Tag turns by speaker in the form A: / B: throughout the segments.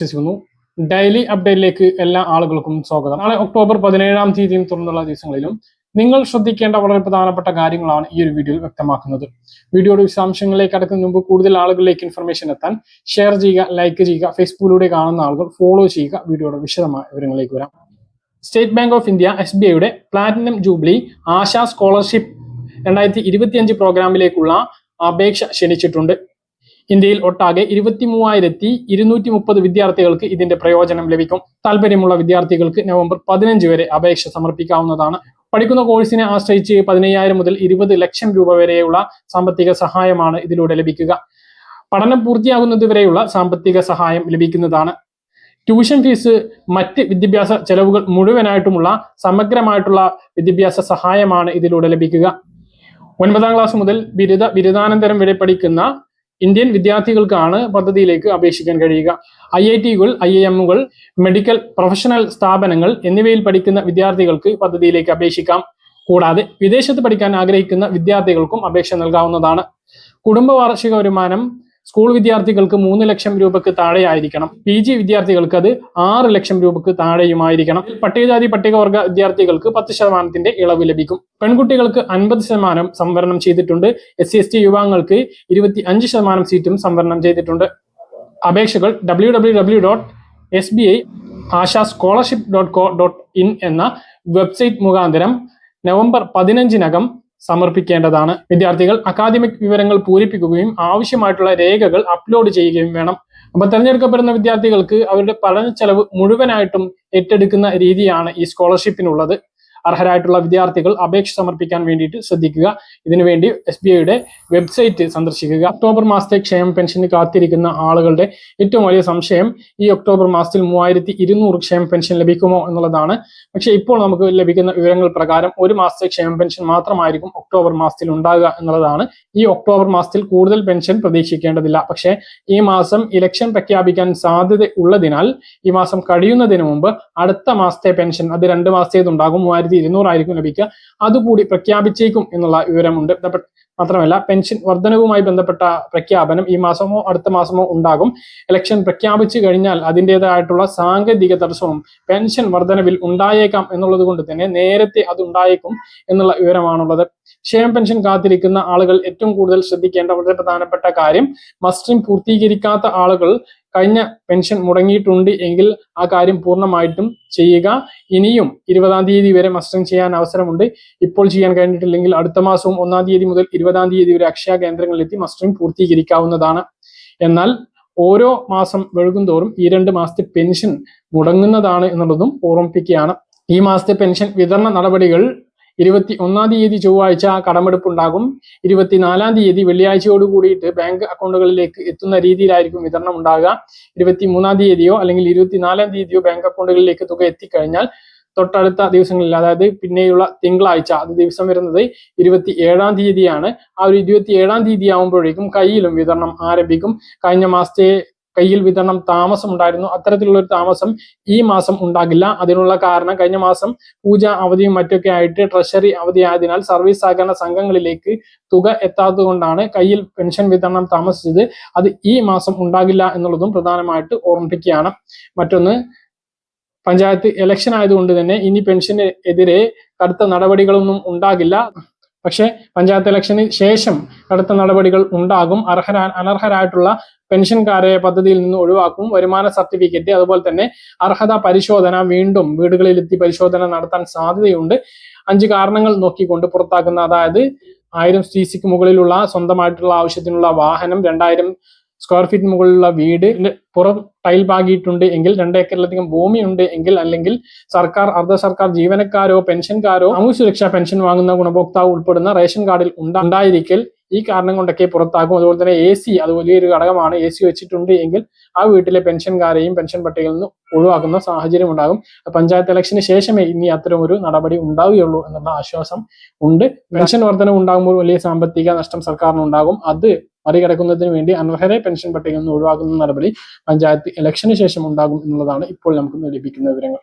A: വിശ്വസിക്കുന്നു. ഡെയിലി അപ്ഡേറ്റിലേക്ക് എല്ലാ ആളുകൾക്കും സ്വാഗതം. നാളെ ഒക്ടോബർ പതിനേഴാം തീയതിയും തുടർന്നുള്ള ദിവസങ്ങളിലും നിങ്ങൾ ശ്രദ്ധിക്കേണ്ട വളരെ പ്രധാനപ്പെട്ട കാര്യങ്ങളാണ് ഈ ഒരു വീഡിയോയിൽ വ്യക്തമാക്കുന്നത്. വീഡിയോയുടെ വിശദാംശങ്ങളിലേക്ക് അടക്കുന്ന മുമ്പ് കൂടുതൽ ആളുകളിലേക്ക് ഇൻഫർമേഷൻ എത്താൻ ഷെയർ ചെയ്യുക ലൈക്ക് ചെയ്യുക ഫേസ്ബുക്കിലൂടെ കാണുന്ന ആളുകൾ ഫോളോ ചെയ്യുക. വീഡിയോയുടെ വിശദമായ വിവരങ്ങളിലേക്ക് വരാം. State Bank of India S B ഐയുടെ പ്ലാറ്റിനം ജൂബിലി ആശാ സ്കോളർഷിപ്പ് രണ്ടായിരത്തി ഇരുപത്തിയഞ്ച് പ്രോഗ്രാമിലേക്കുള്ള അപേക്ഷ ക്ഷണിച്ചിട്ടുണ്ട്. ഇന്ത്യയിൽ ഒട്ടാകെ ഇരുപത്തി മൂവായിരത്തി ഇരുന്നൂറ്റി മുപ്പത് വിദ്യാർത്ഥികൾക്ക് ഇതിന്റെ പ്രയോജനം ലഭിക്കും. താല്പര്യമുള്ള വിദ്യാർത്ഥികൾക്ക് നവംബർ പതിനഞ്ച് വരെ അപേക്ഷ സമർപ്പിക്കാവുന്നതാണ്. പഠിക്കുന്ന കോഴ്സിനെ ആശ്രയിച്ച് പതിനയ്യായിരം മുതൽ ഇരുപത് ലക്ഷം രൂപ വരെയുള്ള സാമ്പത്തിക സഹായമാണ് ഇതിലൂടെ ലഭിക്കുക. പഠനം പൂർത്തിയാകുന്നതുവരെയുള്ള സാമ്പത്തിക സഹായം ലഭിക്കുന്നതാണ്. ട്യൂഷൻ ഫീസ് മറ്റ് വിദ്യാഭ്യാസ ചെലവുകൾ മുഴുവനായിട്ടുമുള്ള സമഗ്രമായിട്ടുള്ള വിദ്യാഭ്യാസ സഹായമാണ് ഇതിലൂടെ ലഭിക്കുക. ഒൻപതാം ക്ലാസ് മുതൽ ബിരുദ ബിരുദാനന്തരം വരെ പഠിക്കുന്ന ഇന്ത്യൻ വിദ്യാർത്ഥികൾക്കാണ് പദ്ധതിയിലേക്ക് അപേക്ഷിക്കാൻ കഴിയുക. ഐ ഐ ടികൾ ഐ ഐ എമ്മുകൾ മെഡിക്കൽ പ്രൊഫഷണൽ സ്ഥാപനങ്ങൾ എന്നിവയിൽ പഠിക്കുന്ന വിദ്യാർത്ഥികൾക്ക് പദ്ധതിയിലേക്ക് അപേക്ഷിക്കാം. കൂടാതെ വിദേശത്ത് പഠിക്കാൻ ആഗ്രഹിക്കുന്ന വിദ്യാർത്ഥികൾക്കും അപേക്ഷ നൽകാവുന്നതാണ്. കുടുംബ വാർഷിക വരുമാനം സ്കൂൾ വിദ്യാർത്ഥികൾക്ക് മൂന്ന് ലക്ഷം രൂപക്ക് താഴെയായിരിക്കണം. പി ജി വിദ്യാർത്ഥികൾക്ക് അത് ആറ് ലക്ഷം രൂപയ്ക്ക് താഴെയുമായിരിക്കണം. പട്ടികജാതി പട്ടികവർഗ വിദ്യാർത്ഥികൾക്ക് പത്ത് ശതമാനത്തിന്റെ ഇളവ് ലഭിക്കും. പെൺകുട്ടികൾക്ക് അൻപത് ശതമാനം സംവരണം ചെയ്തിട്ടുണ്ട്. എസ് സി എസ് ടി യുവാങ്ങൾക്ക് ഇരുപത്തി അഞ്ച് ശതമാനം സീറ്റും സംവരണം ചെയ്തിട്ടുണ്ട്. അപേക്ഷകൾ W W W dot S B I Asha scholarship dot co dot in എന്ന വെബ്സൈറ്റ് മുഖാന്തരം നവംബർ പതിനഞ്ചിനകം സമർപ്പിക്കേണ്ടതാണ്. വിദ്യാർത്ഥികൾ അക്കാദമിക് വിവരങ്ങൾ പൂരിപ്പിക്കുകയും ആവശ്യമായിട്ടുള്ള രേഖകൾ അപ്ലോഡ് ചെയ്യുകയും വേണം. അപ്പൊ തെരഞ്ഞെടുക്കപ്പെടുന്ന വിദ്യാർത്ഥികൾക്ക് അവരുടെ പഠന ചെലവ് മുഴുവനായിട്ടും ഏറ്റെടുക്കുന്ന രീതിയാണ് ഈ സ്കോളർഷിപ്പിനുള്ളത് അർഹരായിട്ടുള്ള വിദ്യാർത്ഥികൾ അപേക്ഷ സമർപ്പിക്കാൻ വേണ്ടിയിട്ട് ശ്രദ്ധിക്കുക. ഇതിനുവേണ്ടി എസ് ബി ഐയുടെ വെബ്സൈറ്റ് സന്ദർശിക്കുക. ഒക്ടോബർ മാസത്തെ ക്ഷേമ പെൻഷന് കാത്തിരിക്കുന്ന ആളുകളുടെ ഏറ്റവും വലിയ സംശയം ഈ ഒക്ടോബർ മാസത്തിൽ മൂവായിരത്തി ഇരുന്നൂറ് ക്ഷേമ പെൻഷൻ ലഭിക്കുമോ എന്നുള്ളതാണ്. പക്ഷേ ഇപ്പോൾ നമുക്ക് ലഭിക്കുന്ന വിവരങ്ങൾ പ്രകാരം ഒരു മാസത്തെ ക്ഷേമ പെൻഷൻ മാത്രമായിരിക്കും ഒക്ടോബർ മാസത്തിൽ ഉണ്ടാകുക എന്നുള്ളതാണ്. ഈ ഒക്ടോബർ മാസത്തിൽ കൂടുതൽ പെൻഷൻ പ്രതീക്ഷിക്കേണ്ടതില്ല. പക്ഷേ ഈ മാസം ഇലക്ഷൻ പ്രഖ്യാപിക്കാൻ സാധ്യത ഉള്ളതിനാൽ ഈ മാസം കഴിയുന്നതിന് മുമ്പ് അടുത്ത മാസത്തെ പെൻഷൻ അത് രണ്ട് മാസത്തേതുണ്ടാകും മൂവായിരത്തി ഇരുന്നൂറായിരിക്കും ലഭിക്കുക. അതുകൂടി പ്രഖ്യാപിച്ചേക്കും എന്നുള്ള വിവരമുണ്ട്. മാത്രമല്ല പെൻഷൻ വർധനവുമായി ബന്ധപ്പെട്ട പ്രഖ്യാപനം ഈ മാസമോ അടുത്ത മാസമോ ഉണ്ടാകും. ഇലക്ഷൻ പ്രഖ്യാപിച്ചു കഴിഞ്ഞാൽ അതിന്റെതായിട്ടുള്ള സാങ്കേതിക തടസ്സവും പെൻഷൻ വർധനവിൽ ഉണ്ടായേക്കാം എന്നുള്ളത് കൊണ്ട് തന്നെ നേരത്തെ അത് ഉണ്ടായേക്കും എന്നുള്ള വിവരമാണുള്ളത്. ക്ഷേമ പെൻഷൻ കാത്തിരിക്കുന്ന ആളുകൾ ഏറ്റവും കൂടുതൽ ശ്രദ്ധിക്കേണ്ട വളരെ പ്രധാനപ്പെട്ട കാര്യം മസ്റ്റിംഗ് പൂർത്തീകരിക്കാത്ത ആളുകൾ കഴിഞ്ഞ പെൻഷൻ മുടങ്ങിയിട്ടുണ്ട് എങ്കിൽ ആ കാര്യം പൂർണമായിട്ടും ചെയ്യുക. ഇനിയും ഇരുപതാം തീയതി വരെ മസ്റ്ററിംഗ് ചെയ്യാൻ അവസരമുണ്ട്. ഇപ്പോൾ ചെയ്യാൻ കഴിഞ്ഞിട്ടില്ലെങ്കിൽ അടുത്ത മാസവും ഒന്നാം തീയതി മുതൽ ഇരുപതാം തീയതി വരെ അക്ഷയ കേന്ദ്രങ്ങളിലെത്തി മസ്റ്ററിംഗ് പൂർത്തീകരിക്കാവുന്നതാണ്. എന്നാൽ ഓരോ മാസം വഴുകുന്തോറും ഈ രണ്ട് മാസത്തെ പെൻഷൻ മുടങ്ങുന്നതാണ് എന്നുള്ളതും ഓർമ്മിപ്പിക്കുകയാണ്. ഈ മാസത്തെ പെൻഷൻ വിതരണ നടപടികൾ ഇരുപത്തി ഒന്നാം തീയതി ചൊവ്വാഴ്ച കടമെടുപ്പ് ഉണ്ടാകും ഇരുപത്തിനാലാം തീയതി വെള്ളിയാഴ്ചയോട് കൂടിയിട്ട് ബാങ്ക് അക്കൗണ്ടുകളിലേക്ക് എത്തുന്ന രീതിയിലായിരിക്കും വിതരണം ഉണ്ടാകുക. ഇരുപത്തി മൂന്നാം തീയതിയോ അല്ലെങ്കിൽ ഇരുപത്തിനാലാം തീയതിയോ ബാങ്ക് അക്കൗണ്ടുകളിലേക്ക് തുക എത്തിക്കഴിഞ്ഞാൽ തൊട്ടടുത്ത ദിവസങ്ങളിൽ അതായത് പിന്നെയുള്ള തിങ്കളാഴ്ച അത് ദിവസം വരുന്നത് ഇരുപത്തി ഏഴാം തീയതിയാണ്. ആ ഒരു ഇരുപത്തി ഏഴാം തീയതി ആകുമ്പോഴേക്കും കയ്യിലും വിതരണം ആരംഭിക്കും. കഴിഞ്ഞ മാസത്തെ കയ്യിൽ വിതരണം താമസം ഉണ്ടായിരുന്നു അത്തരത്തിലുള്ള ഒരു താമസം ഈ മാസം ഉണ്ടാകില്ല. അതിനുള്ള കാരണം കഴിഞ്ഞ മാസം പൂജ അവധിയും മറ്റൊക്കെ ആയിട്ട് ട്രഷറി അവധിയായതിനാൽ സർവീസ് സഹകരണ സംഘങ്ങളിലേക്ക് തുക എത്താത്തതുകൊണ്ടാണ് കയ്യിൽ പെൻഷൻ വിതരണം താമസിച്ചത്. അത് ഈ മാസം ഉണ്ടാകില്ല എന്നുള്ളതും പ്രധാനമായിട്ട് ഓർമ്മിപ്പിക്കുകയാണ്. മറ്റൊന്ന് പഞ്ചായത്ത് ഇലക്ഷൻ ആയതുകൊണ്ട് തന്നെ ഇനി പെൻഷന് എതിരെ കടുത്ത നടപടികളൊന്നും ഉണ്ടാകില്ല. പക്ഷേ പഞ്ചായത്ത് ഇലക്ഷന് ശേഷം കടുത്ത നടപടികൾ ഉണ്ടാകും. അർഹരാ അനർഹരായിട്ടുള്ള പെൻഷൻകാരെ പദ്ധതിയിൽ നിന്ന് ഒഴിവാക്കും. വരുമാന സർട്ടിഫിക്കറ്റ് അതുപോലെ തന്നെ അർഹത പരിശോധന വീണ്ടും വീടുകളിലെത്തി പരിശോധന നടത്താൻ സാധ്യതയുണ്ട്. അഞ്ച് കാരണങ്ങൾ നോക്കിക്കൊണ്ട് പുറത്താക്കുന്ന അതായത് ആയിരം സി സിക്ക് മുകളിലുള്ള സ്വന്തമായിട്ടുള്ള ആവശ്യത്തിനുള്ള വാഹനം രണ്ടായിരം സ്ക്വയർ ഫീറ്റ് മുകളിലുള്ള വീട് പുറം ടൈൽ പാകിയിട്ടുണ്ട് എങ്കിൽ രണ്ട് ഏക്കറിലധികം ഉണ്ട് എങ്കിൽ അല്ലെങ്കിൽ സർക്കാർ അർദ്ധ സർക്കാർ ജീവനക്കാരോ പെൻഷൻകാരോ സാമൂഹ്യ സുരക്ഷാ പെൻഷൻ വാങ്ങുന്ന ഗുണഭോക്താവ് ഉൾപ്പെടുന്ന റേഷൻ കാർഡിൽ ഉണ്ടായിരിക്കൽ ഈ കാരണം കൊണ്ടൊക്കെ പുറത്താക്കും അതുപോലെ തന്നെ എ സി അത് വലിയൊരു ഘടകമാണ്. എ സി വെച്ചിട്ടുണ്ട് എങ്കിൽ ആ വീട്ടിലെ പെൻഷൻകാരെയും പെൻഷൻ പട്ടികയിൽ നിന്ന് ഒഴിവാക്കുന്ന സാഹചര്യം ഉണ്ടാകും. പഞ്ചായത്ത് ഇലക്ഷന് ശേഷമേ ഇനി അത്തരം ഒരു നടപടി ഉണ്ടാവുകയുള്ളൂ എന്നുള്ള ആശ്വാസം ഉണ്ട്. പെൻഷൻ വർധന ഉണ്ടാകുമ്പോൾ വലിയ സാമ്പത്തിക നഷ്ടം സർക്കാരിന് ഉണ്ടാകും അത് മറികടക്കുന്നതിന് വേണ്ടി അനർഹരെ പെൻഷൻ പട്ടികയിൽ നിന്ന് ഒഴിവാക്കുന്ന നടപടി പഞ്ചായത്ത് ഇലക്ഷന് ശേഷം ഉണ്ടാകും എന്നുള്ളതാണ് ഇപ്പോൾ നമുക്ക് ലഭിക്കുന്ന വിവരങ്ങൾ.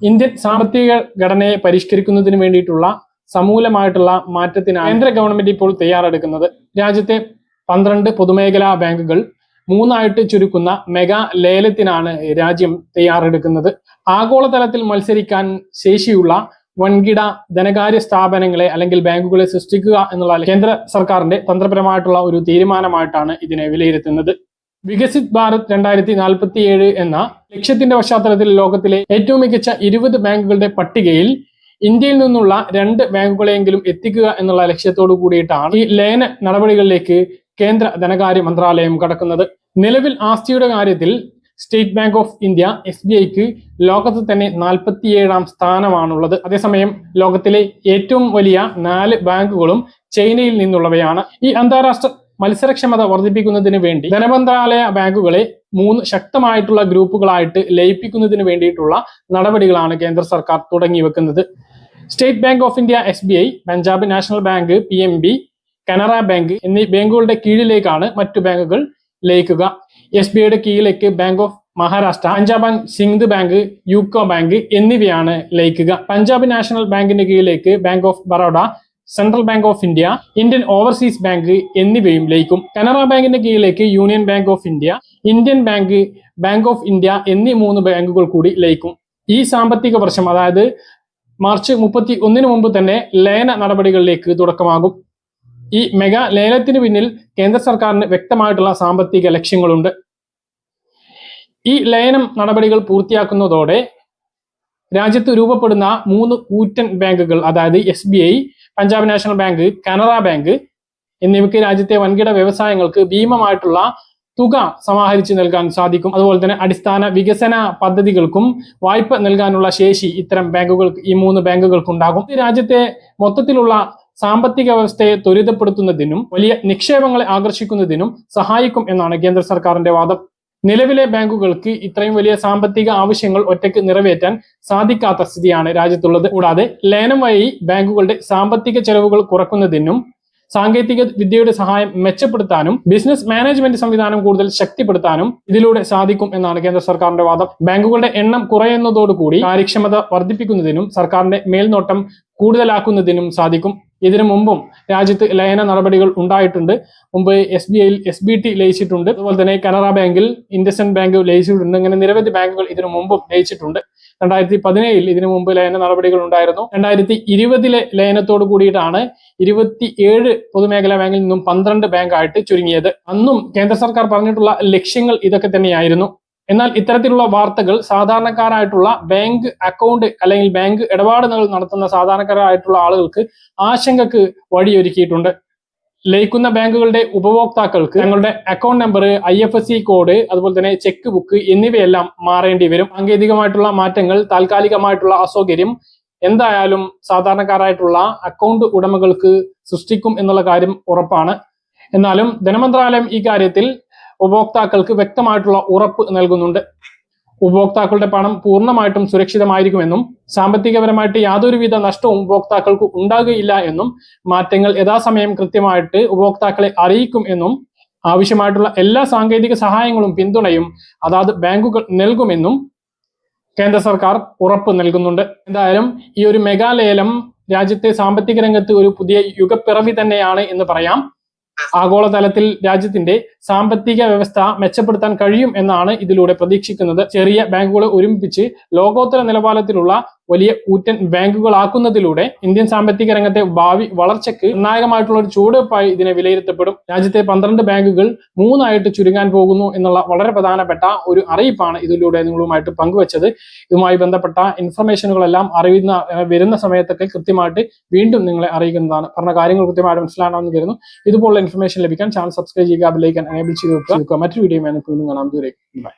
A: ഇന്ത്യൻ സാമ്പത്തിക ഘടനയെ പരിഷ്കരിക്കുന്നതിന് വേണ്ടിയിട്ടുള്ള സമൂലമായിട്ടുള്ള മാറ്റത്തിന് കേന്ദ്ര ഗവൺമെന്റ് ഇപ്പോൾ തയ്യാറെടുക്കുന്നത് രാജ്യത്തെ പന്ത്രണ്ട് പൊതുമേഖലാ ബാങ്കുകൾ മൂന്നായിട്ട് ചുരുക്കുന്ന മെഗാ ലേലത്തിനാണ് രാജ്യം തയ്യാറെടുക്കുന്നത്. ആഗോളതലത്തിൽ മത്സരിക്കാൻ ശേഷിയുള്ള വൻകിട ധനകാര്യ സ്ഥാപനങ്ങളെ അല്ലെങ്കിൽ ബാങ്കുകളെ സൃഷ്ടിക്കുക എന്നുള്ള കേന്ദ്ര സർക്കാരിന്റെ തന്ത്രപരമായിട്ടുള്ള ഒരു തീരുമാനമായിട്ടാണ് ഇതിനെ വിലയിരുത്തുന്നത്. വികസിത് ഭാരത് രണ്ടായിരത്തി നാൽപ്പത്തി ഏഴ് എന്ന ലക്ഷ്യത്തിന്റെ പശ്ചാത്തലത്തിൽ ലോകത്തിലെ ഏറ്റവും മികച്ച ഇരുപത് ബാങ്കുകളുടെ പട്ടികയിൽ ഇന്ത്യയിൽ നിന്നുള്ള രണ്ട് ബാങ്കുകളെങ്കിലും എത്തിക്കുക എന്നുള്ള ലക്ഷ്യത്തോടു കൂടിയിട്ടാണ് ഈ ലയന നടപടികളിലേക്ക് കേന്ദ്ര ധനകാര്യ മന്ത്രാലയം കടക്കുന്നത്. നിലവിൽ ആസ്തിയുടെ കാര്യത്തിൽ State Bank of India S B ഐക്ക് ലോകത്ത് തന്നെ നാൽപ്പത്തിയേഴാം സ്ഥാനമാണുള്ളത്. അതേസമയം ലോകത്തിലെ ഏറ്റവും വലിയ നാല് ബാങ്കുകളും ചൈനയിൽ നിന്നുള്ളവയാണ്. ഈ അന്താരാഷ്ട്ര മത്സരക്ഷമത വർദ്ധിപ്പിക്കുന്നതിന് വേണ്ടി ധനമന്ത്രാലയ ബാങ്കുകളെ മൂന്ന് ശക്തമായിട്ടുള്ള ഗ്രൂപ്പുകളായിട്ട് ലയിപ്പിക്കുന്നതിന് വേണ്ടിയിട്ടുള്ള നടപടികളാണ് കേന്ദ്ര സർക്കാർ തുടങ്ങി വെക്കുന്നത്. State Bank of India S B I Punjab National Bank P M B Canara Bank എന്നീ ബാങ്കുകളുടെ കീഴിലേക്കാണ് മറ്റു ബാങ്കുകൾ ലയിക്കുക. എസ് ബി ഐയുടെ കീഴിലേക്ക് Bank of Maharashtra Punjab and Sindh Bank UCO Bank എന്നിവയാണ് ലയിക്കുക. പഞ്ചാബ് നാഷണൽ ബാങ്കിന്റെ കീഴിലേക്ക് Bank of Baroda Central Bank of India Indian Overseas Bank എന്നിവയും ലയിക്കും. കനറ ബാങ്കിന്റെ കീഴിലേക്ക് Union Bank of India Indian Bank Bank of India എന്നീ മൂന്ന് ബാങ്കുകൾ കൂടി ലയിക്കും. ഈ സാമ്പത്തിക വർഷം അതായത് മാർച്ച് മുപ്പത്തി ഒന്നിന് മുമ്പ് തന്നെ ലയന നടപടികളിലേക്ക് തുടക്കമാകും. ഈ മെഗാ ലേലത്തിന് പിന്നിൽ കേന്ദ്ര സർക്കാരിന് വ്യക്തമായിട്ടുള്ള സാമ്പത്തിക ലക്ഷ്യങ്ങളുണ്ട്. ഈ ലയനം നടപടികൾ പൂർത്തിയാക്കുന്നതോടെ രാജ്യത്ത് രൂപപ്പെടുന്ന മൂന്ന് കൂറ്റൻ ബാങ്കുകൾ അതായത് S B I Punjab National Bank Canara Bank എന്നിവയ്ക്ക് രാജ്യത്തെ വൻകിട വ്യവസായങ്ങൾക്ക് ഭീമമായിട്ടുള്ള തുക സമാഹരിച്ചു നൽകാൻ സാധിക്കും. അതുപോലെ തന്നെ അടിസ്ഥാന വികസന പദ്ധതികൾക്കും വായ്പ നൽകാനുള്ള ശേഷി ഇത്തരം ബാങ്കുകൾ ഈ മൂന്ന് ബാങ്കുകൾക്കുണ്ടാകും. രാജ്യത്തെ മൊത്തത്തിലുള്ള സാമ്പത്തിക വ്യവസ്ഥയെ ത്വരിതപ്പെടുത്തുന്നതിനും വലിയ നിക്ഷേപങ്ങളെ ആകർഷിക്കുന്നതിനും സഹായിക്കും എന്നാണ് കേന്ദ്ര സർക്കാരിന്റെ വാദം. നിലവിലെ ബാങ്കുകൾക്ക് ഇത്രയും വലിയ സാമ്പത്തിക ആവശ്യങ്ങൾ ഒറ്റയ്ക്ക് നിറവേറ്റാൻ സാധിക്കാത്ത സ്ഥിതിയാണ് രാജ്യത്തുള്ളത്. കൂടാതെ ലയനം വഴി ബാങ്കുകളുടെ സാമ്പത്തിക ചെലവുകൾ കുറക്കുന്നതിനും സാങ്കേതിക വിദ്യയുടെ സഹായം മെച്ചപ്പെടുത്താനും ബിസിനസ് മാനേജ്മെന്റ് സംവിധാനം കൂടുതൽ ശക്തിപ്പെടുത്താനും ഇതിലൂടെ സാധിക്കും എന്നാണ് കേന്ദ്ര സർക്കാരിന്റെ വാദം. ബാങ്കുകളുടെ എണ്ണം കുറയുന്നതോടുകൂടി കാര്യക്ഷമത വർദ്ധിപ്പിക്കുന്നതിനും സർക്കാരിന്റെ മേൽനോട്ടം കൂടുതലാക്കുന്നതിനും സാധിക്കും. ഇതിനു മുമ്പും രാജ്യത്ത് ലയന നടപടികൾ ഉണ്ടായിട്ടുണ്ട്. മുമ്പ് എസ് ബി ഐയിൽ എസ് ബി ടി ലയിച്ചിട്ടുണ്ട്. അതുപോലെ തന്നെ കനറ ബാങ്കിൽ ഇൻഡസ്ഇൻഡ് ബാങ്ക് ലയിച്ചിട്ടുണ്ട്. അങ്ങനെ നിരവധി ബാങ്കുകൾ ഇതിനു മുമ്പും ലയിച്ചിട്ടുണ്ട്. രണ്ടായിരത്തി പതിനേഴിൽ ഇതിനു മുമ്പ് ലയന നടപടികൾ ഉണ്ടായിരുന്നു. രണ്ടായിരത്തി ഇരുപതിലെ ലയനത്തോട് കൂടിയിട്ടാണ് ഇരുപത്തി ഏഴ് പൊതുമേഖലാ ബാങ്കിൽ നിന്നും പന്ത്രണ്ട് ബാങ്കായിട്ട് ചുരുങ്ങിയത്. അന്നും കേന്ദ്ര സർക്കാർ പറഞ്ഞിട്ടുള്ള ലക്ഷ്യങ്ങൾ ഇതൊക്കെ തന്നെയായിരുന്നു. എന്നാൽ ഇത്തരത്തിലുള്ള വാർത്തകൾ സാധാരണക്കാരായിട്ടുള്ള ബാങ്ക് അക്കൗണ്ട് അല്ലെങ്കിൽ ബാങ്ക് ഇടപാടുകൾ നടത്തുന്ന സാധാരണക്കാരായിട്ടുള്ള ആളുകൾക്ക് ആശങ്കക്ക് വഴിയൊരുക്കിയിട്ടുണ്ട്. ലയിക്കുന്ന ബാങ്കുകളുടെ ഉപഭോക്താക്കൾക്ക് തങ്ങളുടെ account number I F S C code അതുപോലെ തന്നെ ചെക്ക് ബുക്ക് എന്നിവയെല്ലാം മാറേണ്ടി വരും. സാങ്കേതികമായിട്ടുള്ള മാറ്റങ്ങൾ താൽക്കാലികമായിട്ടുള്ള അസൗകര്യം എന്തായാലും സാധാരണക്കാരായിട്ടുള്ള അക്കൗണ്ട് ഉടമകൾക്ക് സൃഷ്ടിക്കും എന്നുള്ള കാര്യം ഉറപ്പാണ്. എന്നാലും ധനമന്ത്രാലയം ഈ കാര്യത്തിൽ ഉപഭോക്താക്കൾക്ക് വ്യക്തമായിട്ടുള്ള ഉറപ്പ് നൽകുന്നുണ്ട്. ഉപഭോക്താക്കളുടെ പണം പൂർണമായിട്ടും സുരക്ഷിതമായിരിക്കുമെന്നും സാമ്പത്തികപരമായിട്ട് യാതൊരുവിധ നഷ്ടവും ഉപഭോക്താക്കൾക്ക് ഉണ്ടാകുകയില്ല എന്നും മാറ്റങ്ങൾ യഥാസമയം കൃത്യമായിട്ട് ഉപഭോക്താക്കളെ അറിയിക്കും എന്നും ആവശ്യമായിട്ടുള്ള എല്ലാ സാങ്കേതിക സഹായങ്ങളും പിന്തുണയും അതാത് ബാങ്കുകൾ നൽകുമെന്നും കേന്ദ്ര സർക്കാർ ഉറപ്പ് നൽകുന്നുണ്ട്. എന്തായാലും ഈ ഒരു മെഗാലേലം രാജ്യത്തെ സാമ്പത്തിക രംഗത്ത് ഒരു പുതിയ യുഗപ്പിറവി തന്നെയാണ് എന്ന് പറയാം. ആഗോളതലത്തിൽ രാജ്യത്തിന്റെ സാമ്പത്തിക വ്യവസ്ഥ മെച്ചപ്പെടുത്താൻ കഴിയും എന്നാണ് ഇതിലൂടെ പ്രതീക്ഷിക്കുന്നത്. ചെറിയ ബാങ്കുകളെ ഒരുമിപ്പിച്ച് ലോകോത്തര നിലവാരത്തിലുള്ള വലിയ കൂറ്റൻ ബാങ്കുകളാക്കുന്നതിലൂടെ ഇന്ത്യൻ സാമ്പത്തിക രംഗത്തെ ഭാവി വളർച്ചയ്ക്ക് നിർണായകമായിട്ടുള്ള ഒരു ചുവടുവെപ്പായി ഇതിനെ വിലയിരുത്തപ്പെടും. രാജ്യത്തെ പന്ത്രണ്ട് ബാങ്കുകൾ മൂന്നായിട്ട് ചുരുങ്ങാൻ പോകുന്നു എന്നുള്ള വളരെ പ്രധാനപ്പെട്ട ഒരു അറിയിപ്പാണ് ഇതിലൂടെ നിങ്ങളുമായിട്ട് പങ്കുവച്ചത്. ഇതുമായി ബന്ധപ്പെട്ട ഇൻഫർമേഷനുകളെല്ലാം അറിയുന്ന വരുന്ന സമയത്തൊക്കെ കൃത്യമായിട്ട് വീണ്ടും നിങ്ങളെ അറിയിക്കുന്നതാണ്. പറഞ്ഞ കാര്യങ്ങൾ കൃത്യമായിട്ട് മനസ്സിലാണെന്ന് കരുതുന്നു. ഇതുപോലുള്ള ഇൻഫർമേഷൻ ലഭിക്കാൻ ചാനൽ സബ്സ്ക്രൈബ് ചെയ്യുക ബെല്ലൈക്കൻ എനേബിൾ ചെയ്ത് വെക്കുക. മറ്റൊരു വീഡിയോ കാണാം. ദൂരേക്ക് ബൈ